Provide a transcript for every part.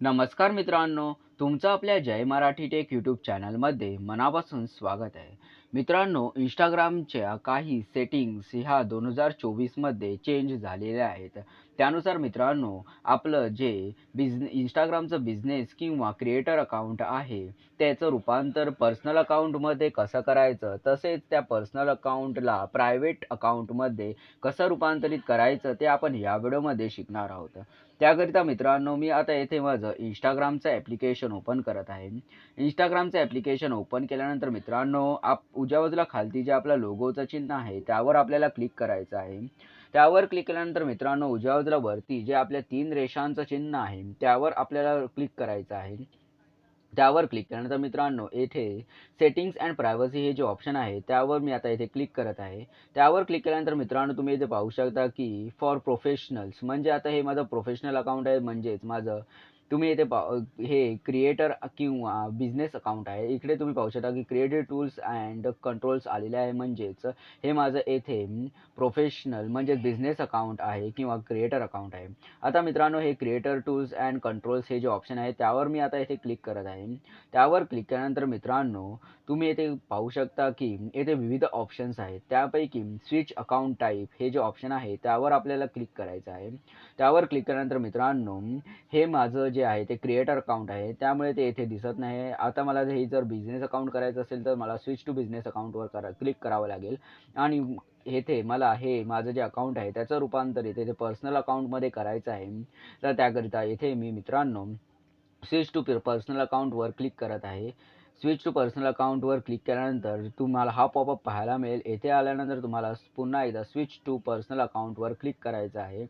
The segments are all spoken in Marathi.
नमस्कार मित्रांनो तुमचं आपल्या जय मराठी टेक यूट्यूब चॅनलमध्ये मनापासून स्वागत आहे. मित्रांनो इंस्टाग्रामच्या काही सेटिंग्स ह्या दोन हजार चोवीसमध्ये चेंज झालेल्या आहेत. त्यानुसार मित्रांनो आपलं जे बिझने इंस्टाग्रामचं बिझनेस किंवा क्रिएटर अकाउंट आहे त्याचं रूपांतर पर्सनल अकाउंटमध्ये कसं करायचं? तसेच त्या पर्सनल अकाउंटला प्रायव्हेट अकाउंटमध्ये कसं रूपांतरित करायचं? ते आपण या व्हिडिओमध्ये शिकणार आहोत. त्याकरिता मित्रांनो मी आता येथे माझं इंस्टाग्रामचं ॲप्लिकेशन ओपन करत आहे. इंस्टाग्रामचं ॲप्लिकेशन ओपन केल्यानंतर मित्रांनो आप उजव्या बाजूला खालती जे आपला लोगोचं चिन्ह आहे त्यावर आपल्याला क्लिक करायचं आहे. त्यावर क्लिक केल्यानंतर मित्रांनो उजव्या बाजूला वरती जे आपल्या तीन रेषांचं चिन्ह आहे त्यावर आपल्याला क्लिक करायचं आहे. त्यावर क्लिक केल्यानंतर मित्रांनो येथे सेटिंग्स अँड प्रायव्हसी हे जे ऑप्शन आहे त्यावर मी आता इथे क्लिक करत आहे. त्यावर क्लिक केल्यानंतर मित्रांनो तुम्ही इथे पाहू शकता की फॉर प्रोफेशनल्स म्हणजे आता हे माझं प्रोफेशनल अकाउंट आहे म्हणजेच माझं तुम्ही इथे पा हे क्रिएटर किंवा बिझनेस अकाउंट आहे. इकडे तुम्ही पाहू शकता की क्रिएटिव्ह टूल्स अँड कंट्रोल्स आलेले आहे. म्हणजेच हे माझं येथे प्रोफेशनल म्हणजे बिझनेस अकाउंट आहे किंवा क्रिएटर अकाउंट आहे. आता मित्रांनो हे क्रिएटर टूल्स अँड कंट्रोल्स हे जे ऑप्शन आहे त्यावर मी आता इथे क्लिक करत आहे. त्यावर क्लिक केल्यानंतर मित्रांनो तुम्ही येथे पाहू शकता की येथे विविध ऑप्शन्स आहेत. त्यापैकी स्विच अकाउंट टाईप हे जे ऑप्शन आहे त्यावर आपल्याला क्लिक करायचं आहे. त्यावर क्लिक केल्यानंतर मित्रांनो हे माझं जे आहे ते क्रिएटर अकाउंट आहे त्यामुळे ते येथे दिसत नाही. आता मला हे जर बिझनेस अकाउंट करायचं असेल तर मला स्विच टू बिझनेस अकाउंटवर करा क्लिक करावं लागेल. आणि येथे मला हे माझं जे अकाउंट आहे त्याचं रूपांतर येथे पर्सनल अकाउंटमध्ये करायचं आहे तर त्याकरिता येथे मी मित्रांनो स्विच टू पर्सनल अकाउंटवर क्लिक करत आहे. स्विच टू पर्सनल अकाउंटवर क्लिक केल्यानंतर तुम्हाला हा पॉपअप पाहायला मिळेल. येथे आल्यानंतर तुम्हाला पुन्हा एकदा स्विच टू पर्सनल अकाउंटवर क्लिक करायचं आहे.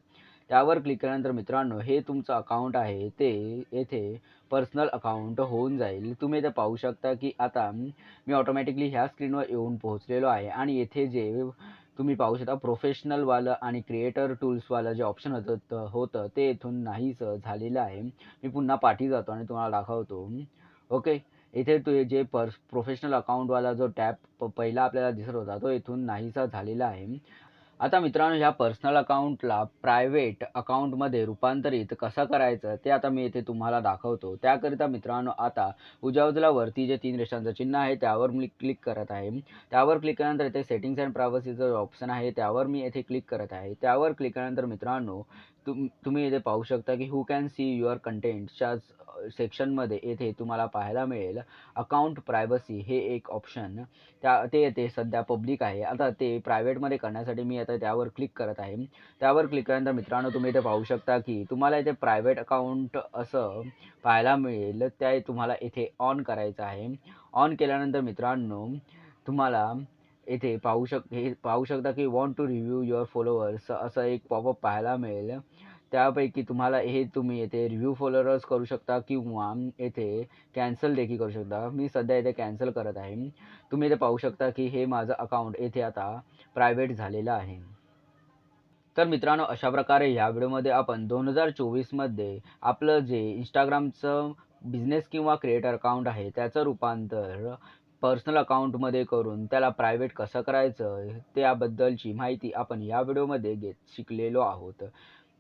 त्यावर क्लिक केल्यानंतर मित्रांनो हे तुमचं अकाउंट आहे ते येथे पर्सनल अकाउंट होऊन जाईल. तुम्ही इथे पाहू शकता की आता मी ऑटोमॅटिकली ह्या स्क्रीनवर येऊन पोहोचलेलो आहे आणि येथे जे तुम्ही पाहू शकता प्रोफेशनलवालं आणि क्रिएटर टूल्सवालं जे ऑप्शन होतं होतं ते इथून नाहीच झालेलं आहे. मी पुन्हा पाठी जातो आणि तुम्हाला दाखवतो. ओके इथे तू जे पर्स प्रोफेशनल अकाउंटवाला जो टॅप पहिला आपल्याला दिसत होता तो इथून नाहीसा झालेला आहे. आता मित्रांनो ह्या पर्सनल अकाउंटला प्रायव्हेट अकाउंटमध्ये रूपांतरित कसं करायचं ते आता मी इथे तुम्हाला दाखवतो. त्याकरिता मित्रांनो आता उजव्या बाजूला वरती जे तीन रेषांचं चिन्ह आहे त्यावर मी क्लिक करत आहे. त्यावर क्लिक केल्यानंतर इथे सेटिंग्स अँड प्रायव्हसीचं ऑप्शन आहे त्यावर मी येथे क्लिक करत आहे. त्यावर क्लिक केल्यानंतर मित्रांनो तुम तुम्ही इथे पाहू शकता की हू कॅन सी युअर कंटेंटच्या सेक्शनमध्ये येथे तुम्हाला पाहायला मिळेल. अकाउंट प्रायव्हसी हे एक ऑप्शन त्या ते येथे सध्या पब्लिक आहे. आता ते प्रायव्हेटमध्ये करण्यासाठी मी तर त्यावर क्लिक करत आहे. त्यावर क्लिक केल्यानंतर मित्रांनो तुम्ही इथे पाहू शकता की तुम्हाला इथे प्रायव्हेट अकाउंट असं पाहायला मिळेल. त्या तुम्हाला इथे ऑन करायचं आहे. ऑन केल्यानंतर मित्रांनो तुम्हाला येथे पाहू शक हे पाहू शकता की want to review your followers असं एक पॉपअप पाहायला मिळेल. त्यापैकी तुम्हाला हे तुम्ही येथे रिव्ह्यू फॉलोअर्स करू शकता किंवा येथे कॅन्सल देखील करू शकता. मी सध्या येथे कॅन्सल करत आहे. तुम्ही इथे पाहू शकता की हे माझं अकाउंट येथे आता प्रायव्हेट झालेलं आहे. तर मित्रांनो अशा प्रकारे ह्या व्हिडिओमध्ये आपण दोन हजार चोवीसमध्ये आपलं जे इंस्टाग्रामचं बिझनेस किंवा क्रिएटर अकाउंट आहे त्याचं रूपांतर पर्सनल अकाउंटमध्ये करून त्याला प्रायव्हेट कसं करायचं त्याबद्दलची माहिती आपण या व्हिडिओमध्ये घेत शिकलेलो आहोत.